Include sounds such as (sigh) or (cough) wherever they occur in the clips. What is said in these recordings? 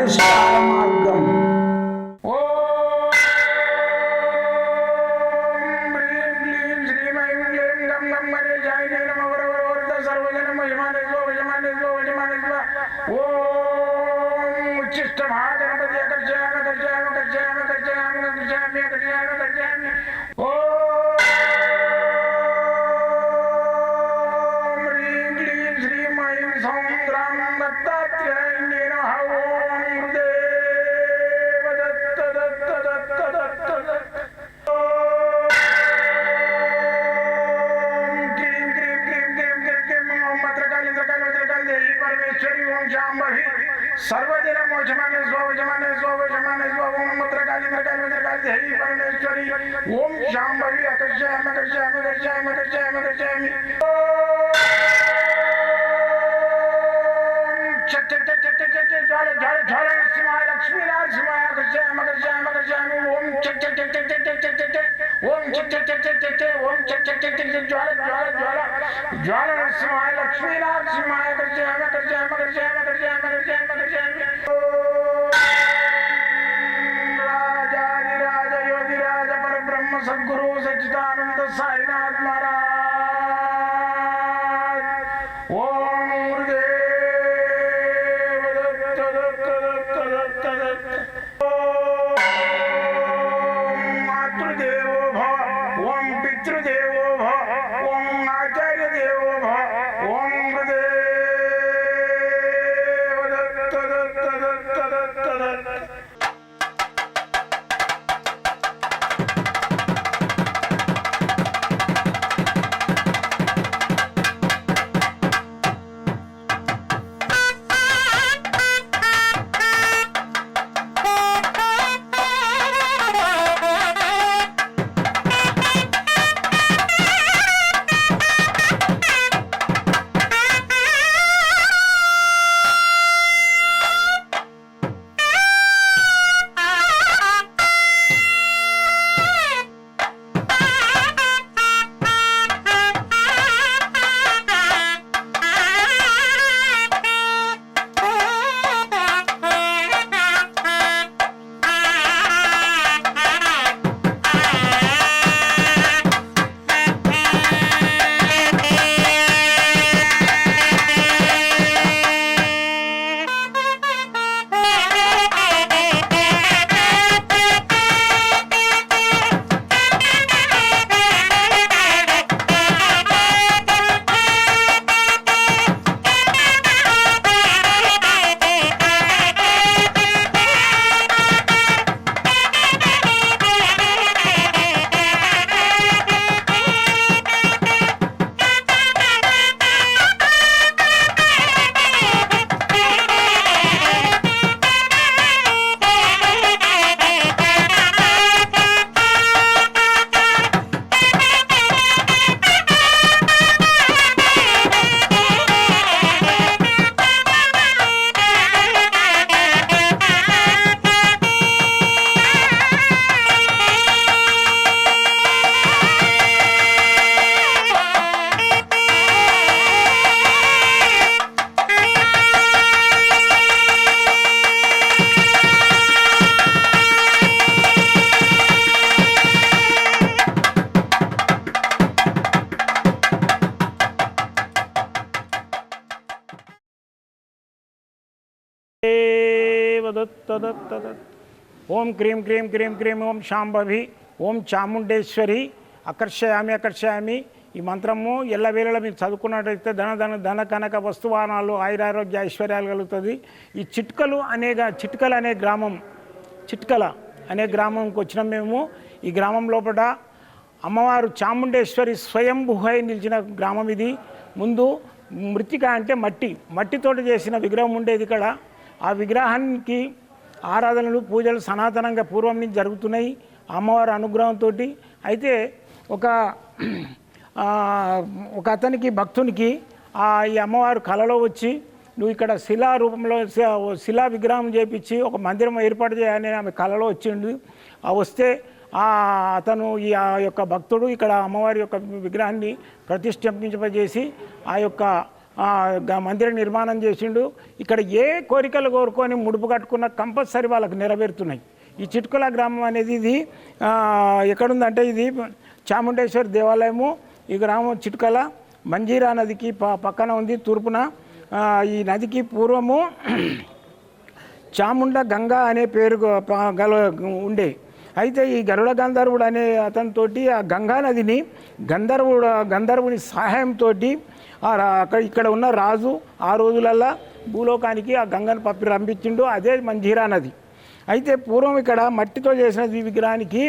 I'm Paramatma. नमो जमाने स्वाव जमाने स्वाव जमाने स्वाव ओम मत्र काली मत्र काली मत्र काली हरि परमेश्वरी ओम शांभवी अकर्षयाम अकर्षयाम अकर्षयाम अकर्षयाम अकर्षयामि ज्वाल ज्वाल ज्वाल सिंहाय लक्ष्मी नारायण सिंहाय अकर्षयाम अकर्षयाम अकर्षयामि ओम चट चट चट चट ఓం చిట్టెట్టెట్టెట్టెట్టే ఓం చిట్టెట్టెట్టెట్టె జ్వాల జ్వాల జ్వాల జ్వాల నరసింహాయ లక్ష్మీ నరసింహాయ గర్జయామ గర్జయామ గర్జయామ గర్జయామ గర్జయామ గర్జయామ తదత్ తదత్. ఓం క్రీం క్రీం క్రీం క్రీం ఓం శాంభవి ఓం చాముండేశ్వరి అకర్షయామి అకర్షయామి ఈ మంత్రము ఎల్లవేళలా మీరు చదువుకున్నట్టయితే ధన ధన ధన కనక వస్తువానాలు ఆయురారోగ్య ఐశ్వర్యాలు కలుగుతుంది. ఈ చిట్కలు అనే చిట్కల చిట్కలు అనే గ్రామం చిట్కల అనే గ్రామంకి వచ్చినాం మేము. ఈ గ్రామం లోపల అమ్మవారు చాముండేశ్వరి స్వయంభుహై నిలిచిన గ్రామం ఇది. ముందు మృతిక అంటే మట్టి మట్టితోటి చేసిన విగ్రహం ఉండేది ఇక్కడ. ఆ విగ్రహానికి ఆరాధనలు పూజలు సనాతనంగా పూర్వం నుంచి జరుగుతున్నాయి. అమ్మవారి అనుగ్రహంతో అయితే ఒక ఒక అతనికి భక్తునికి ఆ ఈ అమ్మవారు కలలో వచ్చి నువ్వు ఇక్కడ శిలా రూపంలో శిలా విగ్రహం చేపించి ఒక మందిరం ఏర్పాటు చేయాలని ఆమె కళలో వచ్చిండు ఆ వస్తే ఆ అతను ఈ ఆ యొక్క భక్తుడు ఇక్కడ అమ్మవారి యొక్క విగ్రహాన్ని ప్రతిష్ఠింపజేసి ఆ యొక్క మందిర నిర్మాణం చేసిండు. ఇక్కడ ఏ కోరికలు కోరుకొని ముడుపు కట్టుకున్న కంపల్సరీ వాళ్ళకి నెరవేరుతున్నాయి. ఈ చిట్కుల గ్రామం అనేది ఇది ఎక్కడుందంటే ఇది చాముండేశ్వరి దేవాలయము ఈ గ్రామం చిట్కల మంజీరా నదికి పక్కన ఉంది తూర్పున. ఈ నదికి పూర్వము (clears throat) చాముండ గంగా అనే పేరు గల ఉండే. అయితే ఈ గరుడ గంధర్వుడు అనే అతనితోటి ఆ గంగా నదిని గంధర్వుడు గంధర్వుని సహాయంతో అక్కడ ఇక్కడ ఉన్న రాజు ఆ రోజులల్లా భూలోకానికి ఆ గంగను పప్పి రంపించిండు అదే మంజీరా నది. అయితే పూర్వం ఇక్కడ మట్టితో చేసిన ఈ విగ్రహానికి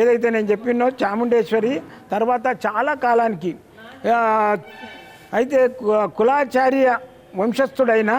ఏదైతే నేను చెప్పినో చాముండేశ్వరి తర్వాత చాలా కాలానికి అయితే కులాచార్య వంశస్థుడైన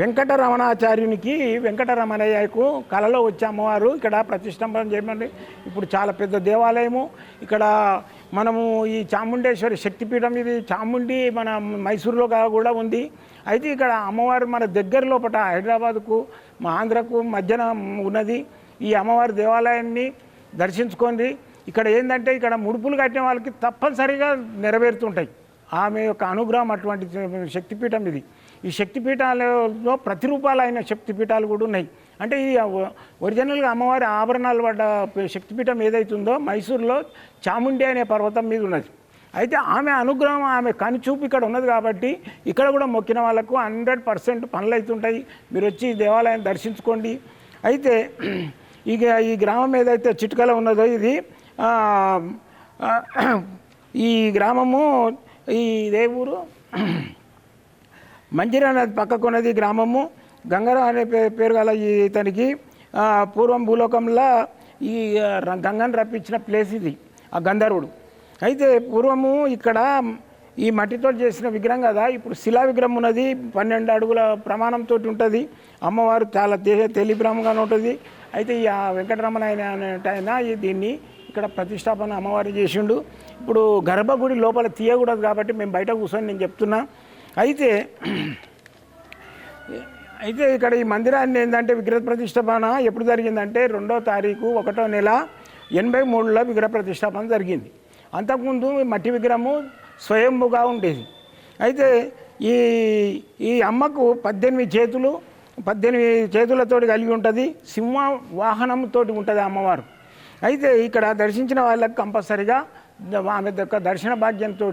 వెంకటరమణాచార్యునికి వెంకటరమణయ్యకు కళలో వచ్చే అమ్మవారు ఇక్కడ ప్రతిష్టంభన చేయమండి. ఇప్పుడు చాలా పెద్ద దేవాలయము. ఇక్కడ మనము ఈ చాముండేశ్వరి శక్తిపీఠం ఇది చాముండి మన మైసూరులో కూడా ఉంది. అయితే ఇక్కడ అమ్మవారు మన దగ్గర లోపల హైదరాబాద్కు మా ఆంధ్రకు మధ్యన ఉన్నది. ఈ అమ్మవారి దేవాలయాన్ని దర్శించుకోండి. ఇక్కడ ఏంటంటే ఇక్కడ ముడుపులు కట్టిన వాళ్ళకి తప్పనిసరిగా నెరవేరుతుంటాయి. ఆమె యొక్క అనుగ్రహం అటువంటి శక్తిపీఠం ఇది. ఈ శక్తిపీఠాలలో ప్రతిరూపాలైన శక్తిపీఠాలు కూడా ఉన్నాయి. అంటే ఈ ఒరిజినల్గా అమ్మవారి ఆభరణాలు పడ్డ శక్తిపీఠం ఏదైతుందో మైసూర్లో చాముండి అనే పర్వతం మీద ఉన్నది అయితే ఆమె అనుగ్రహం ఆమె కనుచూపు ఇక్కడ ఉన్నది కాబట్టి ఇక్కడ కూడా మొక్కిన వాళ్ళకు హండ్రెడ్ పర్సెంట్ పనులు అవుతుంటాయి మీరు వచ్చి దేవాలయం దర్శించుకోండి. అయితే ఇక ఈ గ్రామం ఏదైతే చిట్కల ఉన్నదో ఇది ఈ గ్రామము ఈ ఇదే ఊరు? మంజిరా నది పక్కకు ఉన్నది గ్రామము. గంగరావు అనే పే- పేరు గల ఈ ఇతనికి పూర్వం భూలోకంలో ఈ గంగని గంగను రప్పించిన ప్లేస్ ఇది ఆ గంధర్వుడు. అయితే పూర్వము ఇక్కడ ఈ మట్టితో చేసిన విగ్రహం కదా ఇప్పుడు శిలా విగ్రహం ఉన్నది పన్నెండు అడుగుల ప్రమాణంతో ఉంటుంది అమ్మవారు చాలా తే తెలిబ్రహ్మగా ఉంటుంది. అయితే ఈ వెంకటరమణ ఆయన ఈ దీన్ని ఇక్కడ ప్రతిష్టాపన అమ్మవారు చేసిండు. ఇప్పుడు గర్భగుడి లోపల తీయకూడదు కాబట్టి మేము బయట కూర్చొని నేను చెప్తున్నా. అయితే అయితే ఇక్కడ ఈ మందిరాన్ని ఏంటంటే విగ్రహ ప్రతిష్టాపన ఎప్పుడు జరిగిందంటే రెండో తారీఖు ఒకటో నెల ఎనభై మూడులో విగ్రహ ప్రతిష్టాపన జరిగింది. అంతకుముందు మట్టి విగ్రహము స్వయంభుగా ఉండేది. అయితే ఈ ఈ అమ్మకు పద్దెనిమిది చేతులు పద్దెనిమిది చేతులతోటి కలిగి ఉంటుంది సింహ వాహనంతో ఉంటుంది అమ్మవారు. అయితే ఇక్కడ దర్శించిన వాళ్ళకి కంపల్సరిగా ఆమె యొక్క దర్శన భాగ్యంతో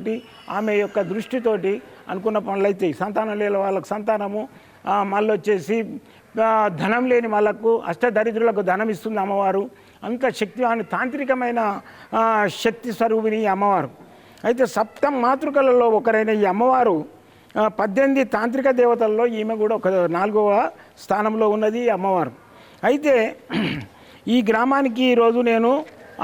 ఆమె యొక్క దృష్టితోటి అనుకున్న పనులు అవుతాయి సంతానం లేని వాళ్ళకు సంతానము మళ్ళీ వచ్చేసి ధనం లేని వాళ్ళకు అష్టదరిద్రులకు ధనం ఇస్తుంది అమ్మవారు. అంత శక్తి అని తాంత్రికమైన శక్తి స్వరూపిణి ఈ అమ్మవారు. అయితే సప్త మాతృకలలో ఒకరైన ఈ అమ్మవారు పద్దెనిమిది తాంత్రిక దేవతల్లో ఈమె కూడా ఒక నాలుగవ స్థానంలో ఉన్నది ఈ అమ్మవారు. అయితే ఈ గ్రామానికి ఈరోజు నేను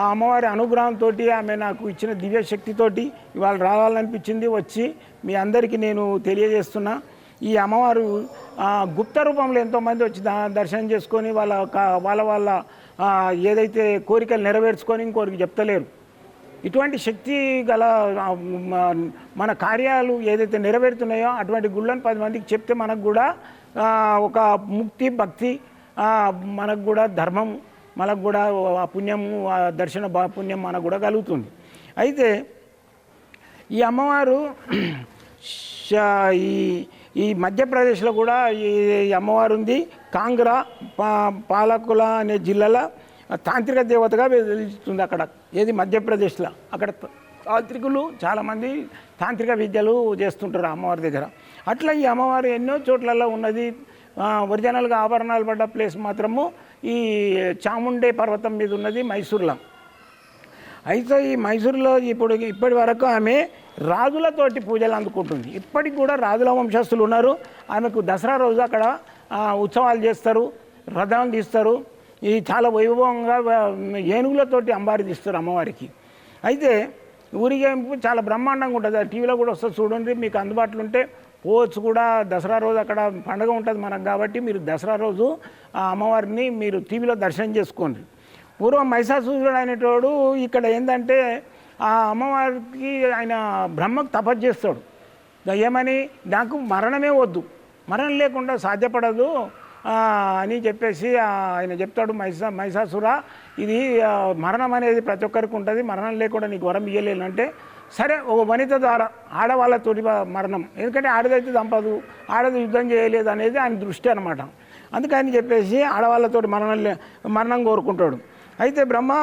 ఆ అమ్మవారి అనుగ్రహంతో ఆమె నాకు ఇచ్చిన దివ్య శక్తితోటి ఇవాళ రావాలనిపించింది వచ్చి మీ అందరికీ నేను తెలియజేస్తున్నా. ఈ అమ్మవారు గుప్త రూపంలో ఎంతోమంది వచ్చి దర్శనం చేసుకొని వాళ్ళ వాళ్ళ వాళ్ళ ఏదైతే కోరికలు నెరవేర్చుకొని ఇంకోరికి చెప్తలేరు. ఇటువంటి శక్తి గల మన కార్యాలు ఏదైతే నెరవేరుతున్నాయో అటువంటి గుళ్ళని పది మందికి చెప్తే మనకు కూడా ఒక ముక్తి భక్తి మనకు కూడా ధర్మం మనకు కూడా ఆ పుణ్యము దర్శన పుణ్యం మనకు కూడా కలుగుతుంది. అయితే ఈ అమ్మవారు ఈ ఈ మధ్యప్రదేశ్లో కూడా ఈ అమ్మవారు ఉంది. కాంగ్రా పా పాలకుల అనే జిల్లాల తాంత్రిక దేవతగా వెలుస్తుంది అక్కడ. ఏది? మధ్యప్రదేశ్లో. అక్కడ తాంత్రికులు చాలామంది తాంత్రిక విద్యలు చేస్తుంటారు అమ్మవారి దగ్గర. అట్లా ఈ అమ్మవారు ఎన్నో చోట్లలో ఉన్నది. ఒరిజినల్గా ఆభరణాలు పడ్డ ప్లేస్ మాత్రము ఈ చాముండే పర్వతం మీద ఉన్నది మైసూర్లో. అయితే ఈ మైసూరులో ఇప్పుడు ఇప్పటి వరకు ఆమె రాజులతోటి పూజలు అందుకుంటుంది. ఇప్పటికి కూడా రాజుల వంశస్థులు ఉన్నారు. ఆమెకు దసరా రోజు అక్కడ ఉత్సవాలు చేస్తారు రథం తీస్తారు. ఈ చాలా వైభవంగా ఏనుగులతోటి అంబారి తీస్తారు అమ్మవారికి. అయితే ఊరిగేంపు చాలా బ్రహ్మాండంగా ఉంటుంది. ఆ టీవీలో కూడా వస్తుంది. చూడండి మీకు అందుబాటులో ఉంటే పోవచ్చు కూడా. దసరా రోజు అక్కడ పండగ ఉంటుంది మనకు కాబట్టి మీరు దసరా రోజు ఆ అమ్మవారిని మీరు టీవీలో దర్శనం చేసుకోండి. పూర్వం మహిషాసురుడు అనేటోడు ఇక్కడ ఏంటంటే ఆ అమ్మవారికి ఆయన బ్రహ్మకు తపస్సు చేస్తాడు. ఏమని? నాకు మరణమే వద్దు. మరణం లేకుండా సాధ్యపడదు. అని చెప్పేసి ఆయన చెప్తాడు మైసా మహిషాసుర. ఇది మరణం అనేది ప్రతి ఒక్కరికి ఉంటుంది. మరణం లేకుండా నీకు వరం ఇయ్యలేను అంటే సరే ఒక వనిత ద్వారా ఆడవాళ్ళతోటి మరణం. ఎందుకంటే ఆడదైతే చంపదు ఆడది యుద్ధం చేయలేదు అనేది ఆయన దృష్టి అనమాట అందుకని చెప్పేసి ఆడవాళ్ళతోటి మరణం మరణం కోరుకుంటాడు. అయితే బ్రహ్మ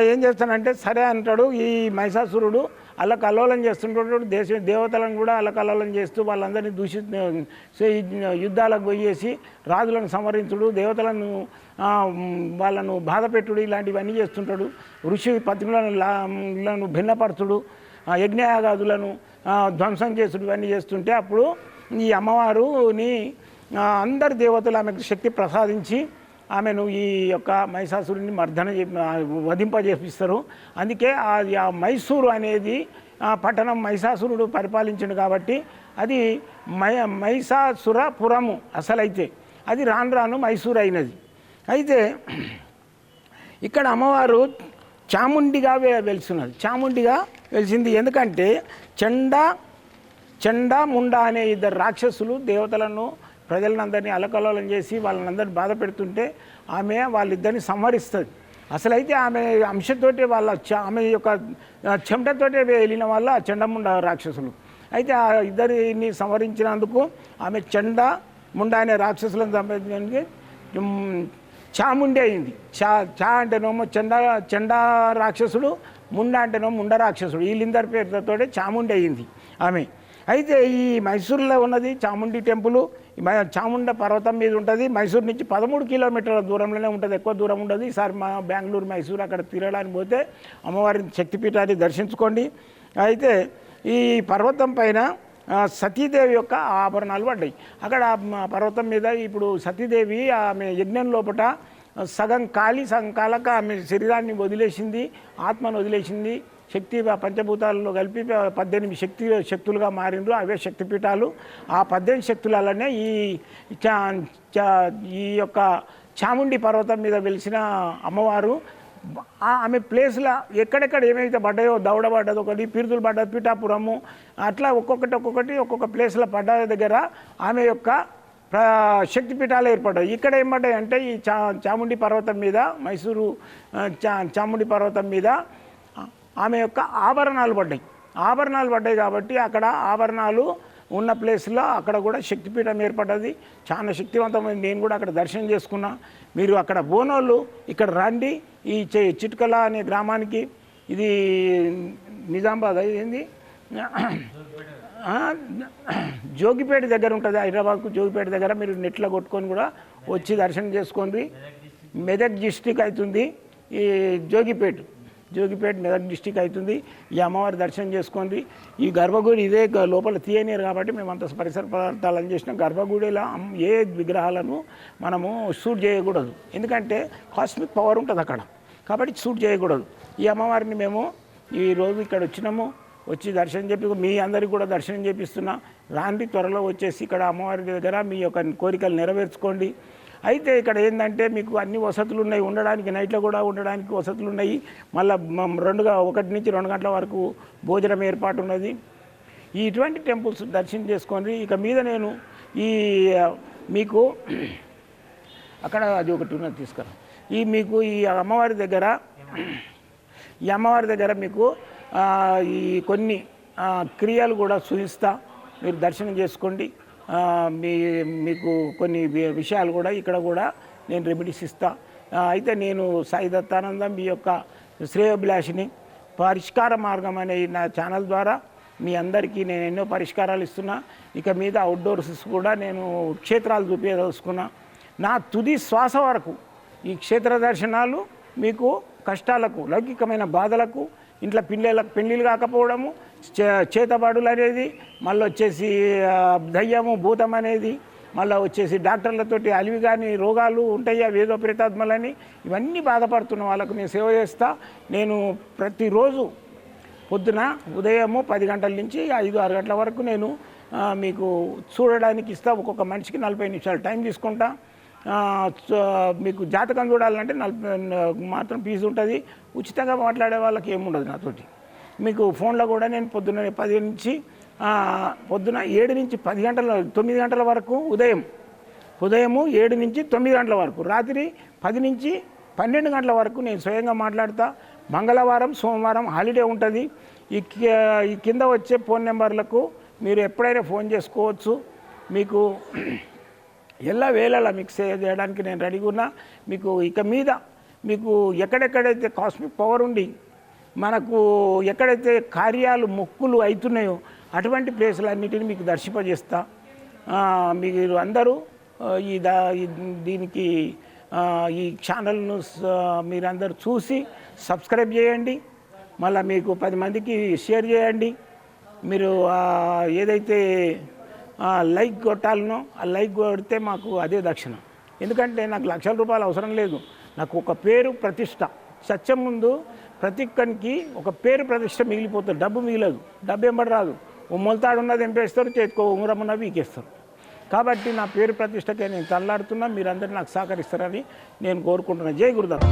ఏం చేస్తానంటే సరే అంటాడు ఈ మహిషాసురుడు అల్ల కల్లోలం చేస్తుంటాడు దేశ దేవతలను కూడా అలా కల్లోలం చేస్తూ వాళ్ళందరినీ దూషి యుద్ధాలకు పోయేసి రాజులను సంవరించుడు దేవతలను వాళ్ళను బాధ వాళ్ళను బాధపెట్టుడు ఇలాంటివన్నీ చేస్తుంటాడు. ఋషి పత్నులను భిన్నపరచుడు యజ్ఞయాగాదులను ధ్వంసం చేసుడు ఇవన్నీ చేస్తుంటే అప్పుడు ఈ అమ్మవారుని అందరి దేవతలు ఆమెకు శక్తి ప్రసాదించి ఆమెను ఈ యొక్క మహిషాసురుని మర్దన చే- వధింపజేపిస్తారు. అందుకే ఆ మైసూరు అనేది పట్టణం మహిషాసురుడు పరిపాలించిండు కాబట్టి అది మై మహిషాసురపురము అసలైతే. అది రాను రాను మైసూరు అయినది. అయితే ఇక్కడ అమ్మవారు చాముండిగా వెలిసినది. చాముండిగా వెలిసింది ఎందుకంటే చెండ చెండ ముండ అనే ఇద్దరు రాక్షసులు దేవతలను ప్రజలందరినీ అలకలోలం చేసి వాళ్ళందరినీ బాధ పెడుతుంటే ఆమె వాళ్ళిద్దరిని సంహరిస్తుంది. అసలైతే ఆమె అంశతోటే వాళ్ళ ఆమె యొక్క చెమటతోటే వెళ్ళిన వాళ్ళ ఆ చెండముండ రాక్షసులు. అయితే ఆ ఇద్దరిని సంహరించినందుకు ఆమె చెండ ముండ అనే రాక్షసులను సంపాదించడానికి చాముండి అయింది. చా చా అంటేనేమో చెండ చెండ రాక్షసుడు ముండ అంటేనేమో ముండ రాక్షసుడు. వీళ్ళిద్దరి పేరుతోటే చాముండి అయింది ఆమె. అయితే ఈ మైసూరులో ఉన్నది చాముండి టెంపుల్ చాముండ పర్వతం మీద ఉంటుంది. మైసూరు నుంచి పదమూడు కిలోమీటర్ల దూరంలోనే ఉంటుంది. ఎక్కువ దూరం ఉండదు. ఈసారి మా బెంగళూరు మైసూరు అక్కడ తిరగడానికి పోతే అమ్మవారి శక్తిపీఠాన్ని దర్శించుకోండి. అయితే ఈ పర్వతం పైన సతీదేవి యొక్క ఆభరణాలు పడ్డాయి. అక్కడ పర్వతం మీద ఇప్పుడు సతీదేవి ఆమె యజ్ఞం లోపట సగం కాలి సగం కాలక ఆమె శరీరాన్ని వదిలేసింది ఆత్మను వదిలేసింది. శక్తి పంచభూతాలలో కలిపి పద్దెనిమిది శక్తి శక్తులుగా మారిండ్రు. అవే శక్తిపీఠాలు. ఆ పద్దెనిమిది శక్తులలోనే ఈ చా చా- ఈ యొక్క చాముండి పర్వతం మీద వెలిసిన అమ్మవారు ఆమె ప్లేస్లో ఎక్కడెక్కడ ఏమైతే పడ్డాయో దౌడ పడ్డది ఒకటి పీర్తులు పడ్డది పీఠాపురము అట్లా ఒక్కొక్కటి ఒక్కొక్కటి ఒక్కొక్క ప్లేస్లో పడ్డ దగ్గర ఆమె యొక్క శక్తిపీఠాలు ఏర్పడ్డాయి. ఇక్కడ ఏమంటాయి అంటే ఈ చా చాముండి పర్వతం మీద మైసూరు చా చాముండి పర్వతం మీద ఆమె యొక్క ఆభరణాలు పడ్డాయి. ఆభరణాలు పడ్డాయి కాబట్టి అక్కడ ఆభరణాలు ఉన్న ప్లేస్లో అక్కడ కూడా శక్తిపీఠం ఏర్పడ్డది. చాలా శక్తివంతమైన నేను కూడా అక్కడ దర్శనం చేసుకున్నా. మీరు అక్కడ బోనోళ్ళు ఇక్కడ రండి. ఈ చిట్కల అనే గ్రామానికి ఇది నిజామాబాద్ అది ఏంది జోగిపేట దగ్గర ఉంటుంది. హైదరాబాద్కు జోగిపేట దగ్గర మీరు నెట్లో కొట్టుకొని కూడా వచ్చి దర్శనం చేసుకోండి. మెదక్ డిస్టిక్ అవుతుంది ఈ జోగిపేట. జోగిపేట మెదక్ డిస్టిక్ అవుతుంది. ఈ అమ్మవారి దర్శనం చేసుకోండి. ఈ గర్భగుడి ఇదే లోపల తీయనీరు కాబట్టి మేము అంత పరిసర పదార్థాలను చేసినాం గర్భగుడిలో ఏ విగ్రహాలను మనము షూట్ చేయకూడదు. ఎందుకంటే కాస్మిక్ పవర్ ఉంటుంది అక్కడ. కాబట్టి షూట్ చేయకూడదు. ఈ అమ్మవారిని మేము ఈ రోజు ఇక్కడ వచ్చినాము. వచ్చి దర్శనం చెప్పి మీ అందరికీ కూడా దర్శనం చేపిస్తున్నా. రాండి త్వరలో వచ్చేసి ఇక్కడ అమ్మవారి దగ్గర మీ యొక్క కోరికలు నెరవేర్చుకోండి. అయితే ఇక్కడ ఏంటంటే మీకు అన్ని వసతులు ఉన్నాయి. ఉండడానికి నైట్లో కూడా ఉండడానికి వసతులు ఉన్నాయి. మళ్ళీ రెండుగా ఒకటి నుంచి రెండు గంటల వరకు భోజనం ఏర్పాటు ఉన్నది. ఈ ఇటువంటి టెంపుల్స్ దర్శనం చేసుకోండి ఇక మీద నేను ఈ మీకు అక్కడ అది ఒకటి ఉన్నది తీసుకురా. ఈ మీకు ఈ అమ్మవారి దగ్గర ఈ అమ్మవారి దగ్గర మీకు ఈ కొన్ని క్రియలు కూడా సూచిస్తా మీరు దర్శనం చేసుకోండి. మీ మీకు కొన్ని వి- విషయాలు కూడా ఇక్కడ కూడా నేను రెమెడీస్ ఇస్తా. అయితే నేను సాయి దత్తానందం మీ యొక్క శ్రేయోభిలాషిని పరిష్కార మార్గం అనే నా ఛానల్ ద్వారా మీ అందరికీ నేను ఎన్నో పరిష్కారాలు ఇస్తున్నా. ఇక మీద అవుట్డోర్స్ కూడా నేను క్షేత్రాలు చూపించదలుచుకున్నా నా తుది శ్వాస వరకు ఈ క్షేత్ర దర్శనాలు మీకు కష్టాలకు లౌకికమైన బాధలకు ఇంట్లో పిల్లలకు పెళ్ళిళ్ళు కాకపోవడము చే- చేతబడులు అనేది మళ్ళీ వచ్చేసి దయ్యము భూతం అనేది మళ్ళీ వచ్చేసి డాక్టర్లతోటి అలివి కానీ రోగాలు ఉంటాయా అవి ప్రేతాత్మలని ఇవన్నీ బాధపడుతున్న వాళ్ళకు నేను సేవ చేస్తా. నేను ప్రతిరోజు పొద్దున ఉదయము పది గంటల నుంచి ఐదు ఆరు గంటల వరకు నేను మీకు చూడడానికి ఇస్తా. ఒక్కొక్క మనిషికి నలభై నిమిషాలు టైం తీసుకుంటా. మీకు జాతకం చూడాలంటే నలభై మాత్రం ఫీజు ఉంటుంది. ఉచితంగా మాట్లాడే వాళ్ళకి ఏముండదు నాతోటి. మీకు ఫోన్లో కూడా నేను పొద్దున్న పది నుంచి పొద్దున ఏడు నుంచి పది గంటల తొమ్మిది గంటల వరకు ఉదయం. ఉదయము ఏడు నుంచి తొమ్మిది గంటల వరకు. రాత్రి పది నుంచి పన్నెండు గంటల వరకు నేను స్వయంగా మాట్లాడతా. మంగళవారం సోమవారం హాలిడే ఉంటుంది. ఈ ఈ కింద వచ్చే ఫోన్ నెంబర్లకు మీరు ఎప్పుడైనా ఫోన్ చేసుకోవచ్చు. మీకు ఎలా వేళలా మీకు చేయడానికి నేను రెడీగా ఉన్నా. మీకు ఇక మీద మీకు ఎక్కడెక్కడైతే కాస్మిక్ పవర్ ఉండి మనకు ఎక్కడైతే కార్యాలు మొక్కులు అవుతున్నాయో అటువంటి ప్లేసులన్నిటిని మీకు దర్శింపజేస్తా. మీరు అందరూ ఈ దా దీనికి ఈ ఛానల్ను మీరందరూ చూసి సబ్స్క్రైబ్ చేయండి. మళ్ళీ మీకు పది మందికి షేర్ చేయండి. మీరు ఏదైతే లైక్ కొట్టాలనో ఆ లైక్ కొడితే మాకు అదే దక్షిణ. ఎందుకంటే నాకు లక్షల రూపాయలు అవసరం లేదు. నాకు ఒక పేరు ప్రతిష్ట. సత్యం ముందు ప్రతి ఒక్కరికి ఒక పేరు ప్రతిష్ట మిగిలిపోతుంది. డబ్బు మిగిలదు. డబ్బు ఎంబడి రాదు. ఓ ఉన్నది ఎంపేస్తారు చేతికో ఉంగరం ఉన్నది వీకేస్తారు. కాబట్టి నా పేరు ప్రతిష్టకే నేను తల్లాడుతున్నా మీరందరూ నాకు సహకరిస్తారని నేను కోరుకుంటున్నాను జై గురుదాస్